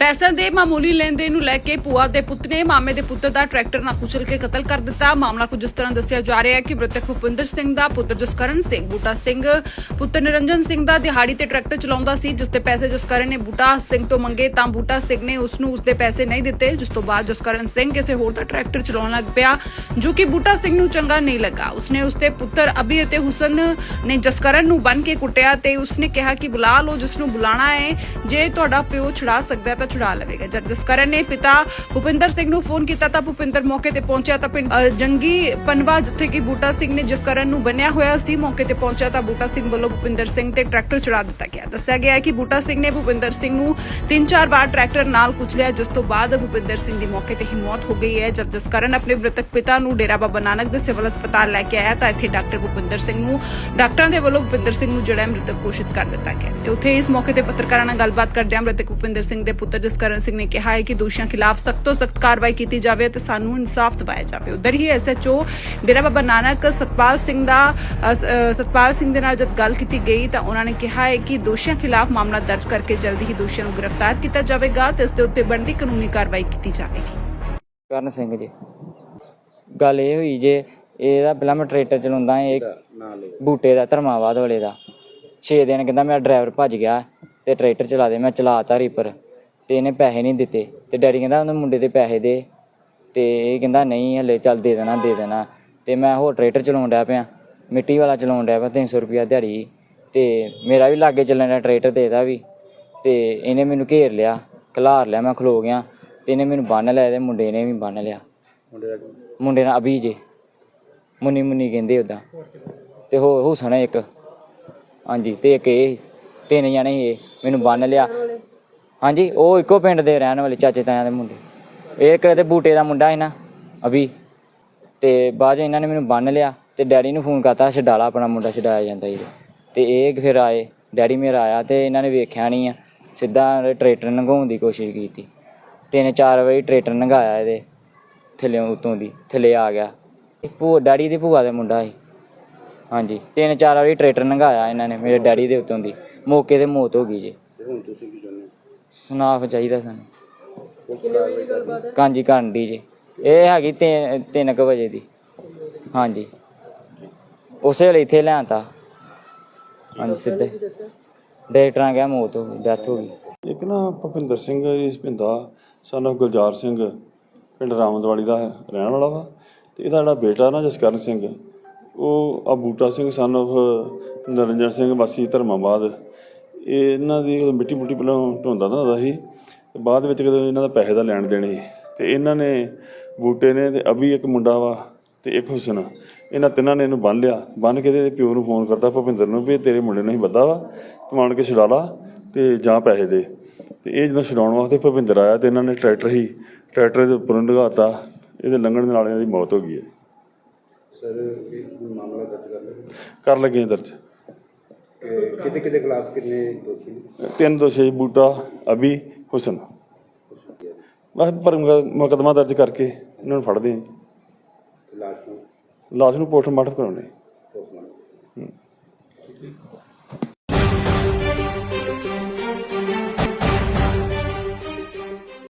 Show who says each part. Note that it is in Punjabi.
Speaker 1: ਪੈਸਿਆਂ ਦੇ ਮਾਮੂਲੀ ਲੈਣ ਦੇਣ ਨੂੰ ਲੈ ਕੇ ਭੂਆ ਦੇ ਪੁੱਤ ਨੇ, ਮਾਮੇ ਦੇ ਪੁੱਤਰ ਦਾ ਟਰੈਕਟਰ ਨਾਲ ਕੁਚਲ ਕੇ ਕਤਲ ਕਰ ਦਿੱਤਾ। ਮਾਮਲਾ ਕੁਝ ਇਸ ਤਰ੍ਹਾਂ ਦੱਸਿਆ ਜਾ ਰਿਹਾ ਹੈ ਕਿ ਮ੍ਰਿਤਕ ਭੁਪਿੰਦਰ ਸਿੰਘ ਦਾ ਪੁੱਤਰ ਜਸਕਰਨ ਸਿੰਘ, ਬੂਟਾ ਸਿੰਘ, ਪੁੱਤਰ ਨਿਰੰਜਨ ਸਿੰਘ ਦਾ ਦਿਹਾੜੀ ਤੇ ਟਰੈਕਟਰ ਚਲਾਉਂਦਾ ਸੀ, ਜਿਸ ਤੇ ਪੈਸੇ ਜਸਕਰਨ ਨੇ ਬੂਟਾ ਸਿੰਘ ਤੋਂ ਮੰਗੇ ਤਾਂ ਬੂਟਾ ਸਿੰਘ ਨੇ ਉਸ ਨੂੰ ਉਸ ਦੇ ਪੈਸੇ ਨਹੀਂ ਦਿੱਤੇ, ਜਿਸ ਤੋਂ ਬਾਅਦ ਜਸਕਰਨ ਸਿੰਘ ਕਿਸੇ ਹੋਰ ਦਾ ਟਰੈਕਟਰ ਚਲਾਉਣ ਲੱਗ ਪਿਆ, ਜੋ ਕਿ ਬੂਟਾ ਸਿੰਘ ਨੂੰ ਚੰਗਾ ਨਹੀਂ ਲੱਗਾ। ਉਸਨੇ ਉਸਦੇ ਪੁੱਤਰ ਅਭੀ ਅਤੇ ਹੁਸਨ ਨੇ ਜਸਕਰਨ ਨੂੰ ਬੰਨ ਕੇ ਕੁੱਟਿਆ ਤੇ ਉਸਨੇ ਕਿਹਾ ਕਿ ਬੁਲਾ ਲਓ, ਜਿਸ ਨੂੰ ਬੁਲਾਣਾ ਹੈ, ਜੇ ਤੁਹਾਡਾ ਪਿਓ ਛੁਡਾ ਸਕਦਾ ਹੈ ਤਾਂ ਛੁਡਾ ਲਵੇਗਾ। ਜਦ ਜਸਕਰਨ ਨੇ ਪਿਤਾ ਭੁਪਿੰਦਰ ਸਿੰਘ ਨੂੰ ਫੋਨ ਕੀਤਾ ਤਾਂ ਭੁਪਿੰਦਰ ਮੌਕੇ ਤੇ ਪਹੁੰਚਿਆ ਤਾਂ ਜੰਗੀ ਪਨਵਾ ਜਿੱਥੇ ਕਿ ਬੂਟਾ ਸਿੰਘ ਨੇ ਜਸਕਰਨ ਨੂੰ ਬੰਨਿਆ ਹੋਇਆ ਸੀ, ਮੌਕੇ ਤੇ ਪਹੁੰਚਿਆ ਤਾਂ ਬੂਟਾ ਸਿੰਘ ਵੱਲੋਂ ਭੁਪਿੰਦਰ ਸਿੰਘ ਤੇ ਟਰੈਕਟਰ ਚੜਾ ਦਿੱਤਾ ਗਿਆ। ਦੱਸਿਆ ਗਿਆ ਹੈ ਕਿ ਬੂਟਾ ਸਿੰਘ ਨੇ ਭੁਪਿੰਦਰ ਸਿੰਘ ਨੂੰ ਤਿੰਨ ਚਾਰ ਵਾਰ ਟਰੈਕਟਰ ਨਾਲ ਕੁਚਲਿਆ ਜਿਸ ਤੋਂ ਬਾਅਦ ਭੁਪਿੰਦਰ ਸਿੰਘ ਦੀ ਮੌਕੇ ਤੇ ਹੀ ਮੌਤ ਹੋ ਗਈ ਹੈ। ਜਦ ਜਸਕਰਨ ਆਪਣੇ ਮ੍ਰਿਤਕ ਪਿਤਾ ਨੂੰ ਡੇਰਾ ਬਾਬਾ ਨਾਨਕ ਦੇ ਸਿਵਲ ਹਸਪਤਾਲ ਲੈ ਕੇ ਆਇਆ, ਤਾਂ ਇੱਥੇ ਡਾਕਟਰ ਭੁਪਿੰਦਰ ਸਿੰਘ ਨੂੰ, ਡਾਕਟਰਾਂ ਦੇ ਵੱਲੋਂ ਭੁਪਿੰਦਰ ਸਿੰਘ ਨੂੰ ਜਿਹੜਾ ਮ੍ਰਿਤਕ ਘੋਸ਼ਿਤ ਕਰ ਦਿੱਤਾ ਗਿਆ। ਤੇ ਉੱਥੇ ਇਸ ਮੌਕੇ ਤੇ ਪੱਤਰਕਾਰਾਂ ਨਾਲ ਗੱਲਬਾਤ ਕਰਦਿਆਂ ਮ੍ਰਿਤਕ ਭੁਪਿੰਦਰ ਸਿੰਘ ਦੇ ਪੁੱਤਰ ਜਸਕਰਨ ਸਿੰਘ ਨੇ ਕਿਹਾ ਹੈ ਕਿ ਦੋਸ਼ੀਆਂ ਖਿਲਾਫ ਸਖਤ ਤੋਂ ਸਖਤ ਕਾਰਵਾਈ ਕੀਤੀ ਜਾਵੇ ਤੇ ਸਾਨੂੰ ਇਨਸਾਫ ਦਿਵਾਇਆ ਜਾਵੇ। ਉਧਰ ਹੀ ਐਸਐਚਓ ਡੇਰਾ ਬਾਬਾ ਨਾਨਕ ਸਤਪਾਲ ਸਿੰਘ ਦਾ ਸਤਪਾਲ ਸਿੰਘ ਦੇ ਨਾਲ ਜਦ ਗੱਲ ਕੀਤੀ ਗਈ ਤਾਂ ਉਹਨਾਂ ਨੇ ਕਿਹਾ ਹੈ ਕਿ ਦੋਸ਼ੀਆਂ ਖਿਲਾਫ ਮਾਮਲਾ ਦਰਜ ਕਰਕੇ ਜਲਦੀ ਹੀ ਦੋਸ਼ੀਆਂ ਨੂੰ ਗ੍ਰਿਫਤਾਰ ਕੀਤਾ ਜਾਵੇਗਾ ਤੇ ਇਸ ਦੇ ਉੱਤੇ ਬਣਦੀ ਕਾਨੂੰਨੀ ਕਾਰਵਾਈ ਕੀਤੀ ਜਾਵੇਗੀ।
Speaker 2: ਕਰਨ ਸਿੰਘ ਜੀ ਗੱਲ ਇਹ ਹੋਈ ਜੇ ਇਹਦਾ ਪਹਿਲਾਂ ਮੈਂ ਟਰੈਕਟਰ ਚਲਾਉਂਦਾ ਇਹ ਬੂਟੇ ਦਾ ਧਰਮਾਵਾਦ ਵਾਲੇ ਦਾ। 6 ਦਿਨ ਕਹਿੰਦਾ ਮੇਰਾ ਡਰਾਈਵਰ ਭੱਜ ਗਿਆ ਤੇ ਟਰੈਕਟਰ ਚਲਾ ਦੇ ਮੈਂ ਚਲਾਤਾ ਰੀਪਰ। ਤੇ ਇਹਨੇ ਪੈਸੇ ਨਹੀਂ ਦਿੱਤੇ ਤੇ ਡੈਡੀ ਕਹਿੰਦਾ ਉਹਨੇ ਮੁੰਡੇ ਦੇ ਪੈਸੇ ਦੇ ਤੇ ਇਹ ਕਹਿੰਦਾ ਨਹੀਂ ਹਲੇ ਚੱਲ ਦੇ ਦੇਣਾ ਦੇ ਦੇਣਾ। ਤੇ ਮੈਂ ਹੋਰ ਟਰੈਕਟਰ ਚਲਾਉਣ ਡਿਆ ਪਿਆ ਮਿੱਟੀ ਵਾਲਾ ਚਲਾਉਣ ਡਿਆ ਪਿਆ 300 ਰੁਪਿਆ ਦਿਹਾੜੀ। ਤੇ ਮੇਰਾ ਵੀ ਲਾਗੇ ਚੱਲਣ ਡਿਆ ਟਰੈਕਟਰ ਤੇ ਇਹਦਾ ਵੀ। ਤੇ ਇਹਨੇ ਮੈਨੂੰ ਘੇਰ ਲਿਆ ਖਲਾਰ ਲਿਆ ਮੈਂ ਖਲੋ ਗਿਆ। ਤੇ ਇਹਨੇ ਮੈਨੂੰ ਬੰਨ ਲਿਆ ਤੇ ਮੁੰਡੇ ਨੇ ਵੀ ਬੰਨ ਲਿਆ। ਮੁੰਡੇ ਨਾਲ ਅਭੀ ਜੇ। ਮੁੰਨੀ ਮੁੰਨੀ ਕਹਿੰਦੇ ਉਹਦਾ ਤੇ ਹੋਰ ਹੁਸਨ ਹੈ ਇੱਕ। ਹਾਂਜੀ ਤੇ ਇੱਕ ਇਹ ਤਿੰਨ ਜਣੇ ਸੀ ਇਹ। ਮੈਨੂੰ ਬੰਨ ਲਿਆ। ਹਾਂਜੀ, ਉਹ ਇੱਕੋ ਪਿੰਡ ਦੇ ਰਹਿਣ ਵਾਲੇ ਚਾਚੇ ਤਾਇਆਂ ਦੇ ਮੁੰਡੇ। ਇਹ ਇੱਕ ਤੇ ਬੂਟੇ ਦਾ ਮੁੰਡਾ ਸੀ ਨਾ ਅਭੀ। ਤੇ ਬਾਅਦ 'ਚ ਇਹਨਾਂ ਨੇ ਮੈਨੂੰ ਬੰਨ ਲਿਆ ਤੇ ਡੈਡੀ ਨੂੰ ਫੋਨ ਕਰਤਾ, ਛਡਾਲਾ ਆਪਣਾ ਮੁੰਡਾ ਛਡਾਇਆ ਜਾਂਦਾ ਜੀ ਤੇ ਇਹ ਫਿਰ ਆਏ, ਡੈਡੀ ਮੇਰਾ ਆਇਆ ਤੇ ਇਹਨਾਂ ਨੇ ਵੇਖਿਆ ਨਹੀਂ ਆ। ਸਿੱਧਾ ਟਰੈਕਟਰ ਲੰਘਾਉਣ ਦੀ ਕੋਸ਼ਿਸ਼ ਕੀਤੀ। ਤਿੰਨ ਚਾਰ ਵਾਰੀ ਟਰੈਕਟਰ ਲੰਘਾਇਆ ਇਹਦੇ ਥੱਲੇ ਉਤੋਂ ਦੀ, ਥੱਲੇ ਆ ਗਿਆ। ਇਹ ਭੂਆ, ਡੈਡੀ ਦੀ ਭੂਆ ਦਾ ਮੁੰਡਾ ਸੀ। ਹਾਂਜੀ ਤਿੰਨ ਚਾਰ ਵਾਰੀ ਟਰੈਕਟਰ ਲੰਘਾਇਆ ਇਹਨਾਂ ਨੇ ਮੇਰੇ ਡੈਡੀ ਦੇ ਉਤੋਂ ਦੀ। ਮੌਕੇ ਤੇ ਮੌਤ ਹੋ ਗਈ ਜੀ।
Speaker 3: ਹੁਣ ਤੁਸੀਂ ਕੀ ਚਾਹੁੰਦੇ
Speaker 2: ਸੁਨਾਫ ਚਾਹੀਦਾ ਸਾਨੂੰ। ਕਾਂਜੀ ਦੀ ਜੀ। ਇਹ ਹੈਗੀ 3 ਕੁ ਵਜੇ ਦੀ। ਹਾਂਜੀ। ਉਸੇ ਵੇਲੇ ਇੱਥੇ ਲਿਆਂਤਾ। ਹਾਂਜੀ ਸਿੱਧੇ। ਡਾਕਟਰਾਂ ਕਿਹਾ ਮੌਤ ਹੋ ਗਈ ਡੈਥ ਹੋ ਗਈ।
Speaker 4: ਇੱਕ ਨਾ ਭੁਪਿੰਦਰ ਸਿੰਘ ਇਸ ਪਿੰਦਾ ਸਾਨੂੰ ਗੁਲਜ਼ਾਰ ਸਿੰਘ। ਪਿੰਡ ਰਾਮਦਵਾਲੀ ਦਾ ਹੈ- ਰਹਿਣ ਵਾਲਾ ਵਾ। ਤੇ ਇਹਦਾ ਜਿਹੜਾ ਬੇਟਾ ਨਾ ਜਸਕਰਨ ਸਿੰਘ ਉਹ ਆ ਬੂਟਾ ਸਿੰਘ ਸਨ of ਨਰਿੰਜਨ ਸਿੰਘ ਵਾਸੀ ਧਰਮਾਬਾਦ। ਇਹ ਇਹਨਾਂ ਦੀ ਮਿੱਟੀ ਮੁੱਟੀ ਪਹਿਲਾਂ ਢੋਂਦਾ ਦਾ ਸੀ ਤੇ ਬਾਅਦ ਵਿੱਚ ਕਦੇ ਇਹਨਾਂ ਦਾ ਪੈਸੇ ਦਾ ਲੈਣ ਦੇਣ ਸੀ ਤੇ ਇਹਨਾਂ ਨੇ ਬੂਟੇ ਨੇ ਤੇ ਅਭੀ ਇੱਕ ਮੁੰਡਾ ਵਾ ਤੇ ਇੱਕ ਹੁਸਨ ਇਹਨਾਂ ਤਿੰਨਾਂ ਨੇ ਇਹਨੂੰ ਬੰਨ ਲਿਆ ਬੰਨ ਕੇ ਤੇ ਪਿਓ ਨੂੰ ਫੋਨ ਕਰਤਾ ਭੁਪਿੰਦਰ ਨੂੰ ਵੀ ਤੇਰੇ ਮੁੰਡੇ ਨੂੰ ਹੀ ਬੱਦਾ ਵਾ ਤੂੰ ਆਣ ਕੇ ਛੁਡਾ ਲਾ ਤੇ ਜਾਂ ਪੈਸੇ ਦੇ। ਤੇ ਇਹ ਜਦੋਂ ਛਡਾਉਣ ਵਾਸਤੇ ਭੁਪਿੰਦਰ ਆਇਆ ਤੇ ਇਹਨਾਂ ਨੇ ਟਰੈਕਟਰ ਹੀ ਟਰੈਕਟਰ ਦੇ ਉੱਪਰੋਂ ਡਗਾਤਾ ਇਹਦੇ ਲੰਘਣ ਦੇ ਨਾਲ ਇਹਨਾਂ ਦੀ ਮੌਤ ਹੋ ਗਈ ਹੈ।
Speaker 3: ਸਰ ਇਹ ਮਾਮਲਾ ਦਰਜ ਕਰ ਲਿਆ?
Speaker 4: ਕਰ ਲੱਗੇ ਦਰਜ।
Speaker 3: ਕਿਤੇ ਕਿਤੇ ਖਿਲਾਫ ਕਿੰਨੇ ਦੋਸ਼ੀ ਨੇ?
Speaker 4: ਤਿੰਨ ਦੋਸ਼ੀ ਬੂਟਾ ਅਭੀ ਹੁਸਨ। ਬਸ ਪਰ ਮੁਕਦਮਾ ਦਰਜ ਕਰਕੇ ਇਹਨਾਂ ਨੂੰ ਫੜਦੇ
Speaker 3: ਤੇ ਲਾਸ਼ ਨੂੰ?
Speaker 4: ਲਾਸ਼ ਨੂੰ ਪੋਸਟਮਾਰਟਮ ਕਰਾਉਣੇ।